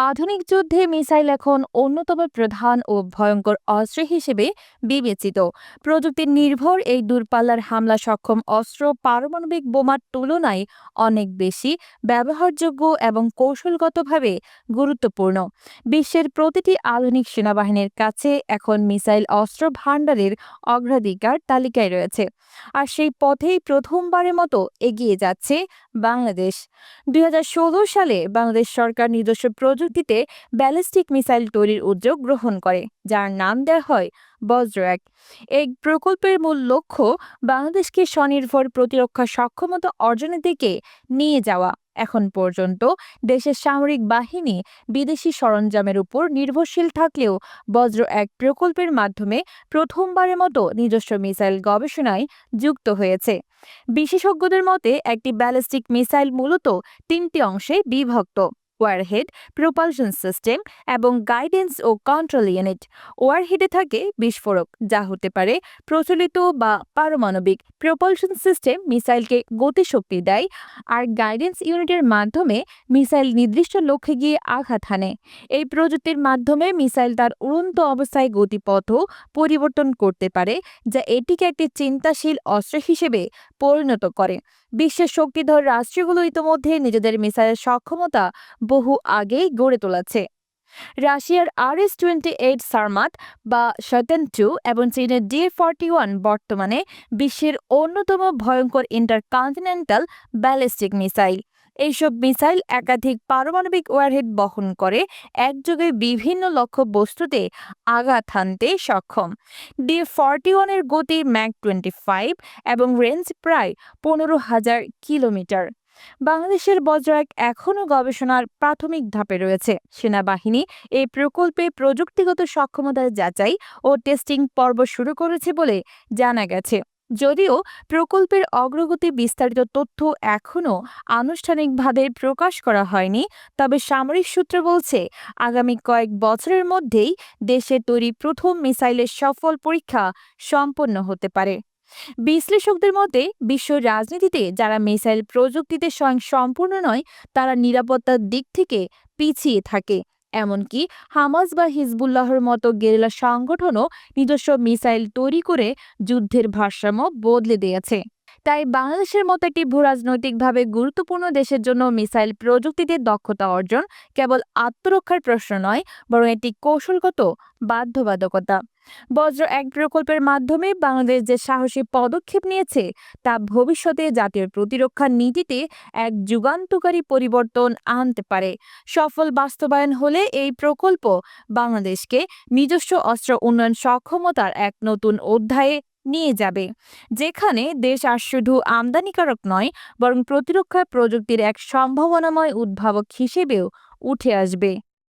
আধুনিক যুদ্ধে মিসাইল এখন অন্যতম প্রধান ও ভয়ঙ্কর অস্ত্র হিসেবে বিবেচিত। প্রযুক্তি নির্ভর এই দূরপাল্লার হামলা সক্ষম অস্ত্র পারমাণবিক বোমার তুলনায় অনেক বেশি ব্যবহারযোগ্য এবং কৌশলগতভাবে গুরুত্বপূর্ণ। বিশ্বের প্রতিটি আধুনিক সেনাবাহিনীর কাছে এখন মিসাইল অস্ত্র ভাণ্ডারের অগ্রাধিকার তালিকায় রয়েছে। আর সেই পথেই প্রথমবারের মতো এগিয়ে যাচ্ছে বাংলাদেশ। দুই হাজার ষোলো সালে বাংলাদেশ সরকার নিজস্ব প্রযুক্তিতে ব্যালিস্টিক মিসাইল তৈরির উদ্যোগ গ্রহণ করে, যার নাম দেওয়া হয় বজ্র এক এই প্রকল্পের মূল লক্ষ্য বাংলাদেশকে স্বনির্ভর প্রতিরক্ষা সক্ষমতা অর্জনের দিকে নিয়ে যাওয়া। এখন পর্যন্ত দেশের সামরিক বাহিনী বিদেশি সরঞ্জামের উপর নির্ভরশীল থাকলেও বজ্র এক প্রকল্পের মাধ্যমে প্রথমবারের মতো নিজস্ব মিসাইল গবেষণায় যুক্ত হয়েছে। বিশেষজ্ঞদের মতে একটি ব্যালিস্টিক মিসাইল মূলত তিনটি অংশে বিভক্ত। ওয়ারহেড, প্রোপালশন সিস্টেম এবং গাইডেন্স ও কন্ট্রোল ইউনিট। ওয়ারহেডে থাকে বিস্ফোরক, যা হতে পারে প্রচলিত বা পারমাণবিক প্রোপালশন সিস্টেম মিসাইলকে গতিশক্তি দেয় আর গাইডেন্স ইউনিটের মাধ্যমে মিসাইল নির্দিষ্ট লক্ষ্যে গিয়ে আঘাত হানে। এই প্রযুক্তির মাধ্যমে মিসাইল তার উড়ন্ত অবস্থায় গতিপথও পরিবর্তন করতে পারে, যা এটিকে একটি চিন্তাশীল অস্ত্র হিসেবে পরিণত করে। বিশ্বের শক্তিধর রাষ্ট্রগুলো ইতোমধ্যে নিজেদের মিসাইলের সক্ষমতা বহু আগেই গড়ে তোলাছে রাশিয়ার R S twenty eight Sarmat বা শতন টু এবং চীনের ডি ফর্টি ওয়ান বর্তমানে বিশ্বের অন্যতম ভয়ঙ্কর ইন্টারকন্টিনেন্টাল ব্যালিস্টিক মিসাইল এইসব মিসাইল একাধিক পারমাণবিক ওয়ারহেড বহন করে, একযোগে বিভিন্ন লক্ষ্য বস্তুতে আঘাত হানতে সক্ষম। ডি ফর্টি ওয়ানের গতি ম্যাক টোয়েন্টি ফাইভ এবং রেঞ্জ প্রায় পনেরো হাজার কিলোমিটার। বাংলাদেশের বজ্র এক এখনও গবেষণার প্রাথমিক ধাপে রয়েছে। সেনাবাহিনী এই প্রকল্পে প্রযুক্তিগত সক্ষমতা যাচাই ও টেস্টিং পর্ব শুরু করেছে বলে জানা গেছে। যদিও প্রকল্পের অগ্রগতি বিস্তারিত তথ্য এখনও আনুষ্ঠানিকভাবে প্রকাশ করা হয়নি, তবে সামরিক সূত্র বলছে, আগামী কয়েক বছরের মধ্যেই দেশে তৈরি প্রথম মিসাইলের সফল পরীক্ষা সম্পন্ন হতে পারে। বিশ্লেষকদের মতে, বিশ্ব রাজনীতিতে যারা মিসাইল প্রযুক্তিতে স্বয়ং সম্পূর্ণ নয়, তারা নিরাপত্তার দিক থেকে পিছিয়ে থাকে। এমনকি হামাস বা হিজবুল্লাহর মতো গেরিলা সংগঠনও নিজস্ব মিসাইল তৈরি করে যুদ্ধের ভারসাম্য বদলে দিয়েছে। তাই বাংলাদেশের মতো একটি ভূরাজনৈতিকভাবে গুরুত্বপূর্ণ দেশের জন্য মিসাইল প্রযুক্তিতে দক্ষতা অর্জন কেবল আত্মরক্ষার প্রশ্ন নয়, বরং এটি কৌশলগত বাধ্যবাধকতা। বজ্র এক প্রকল্পের মাধ্যমে বাংলাদেশ যে সাহসী পদক্ষেপ নিয়েছে, তা ভবিষ্যতে জাতীয় প্রতিরক্ষা নীতিতে এক যুগান্তকারী পরিবর্তন আনতে পারে। সফল বাস্তবায়ন হলে এই প্রকল্প বাংলাদেশকে নিজস্ব অস্ত্র উন্নয়ন সক্ষমতার এক নতুন অধ্যায়ে নিয়ে যাবে, যেখানে দেশ আর শুধু আমদানিকারক নয়, বরং প্রতিরক্ষা প্রযুক্তির এক সম্ভাবনাময় উদ্ভাবক হিসেবেও উঠে আসবে।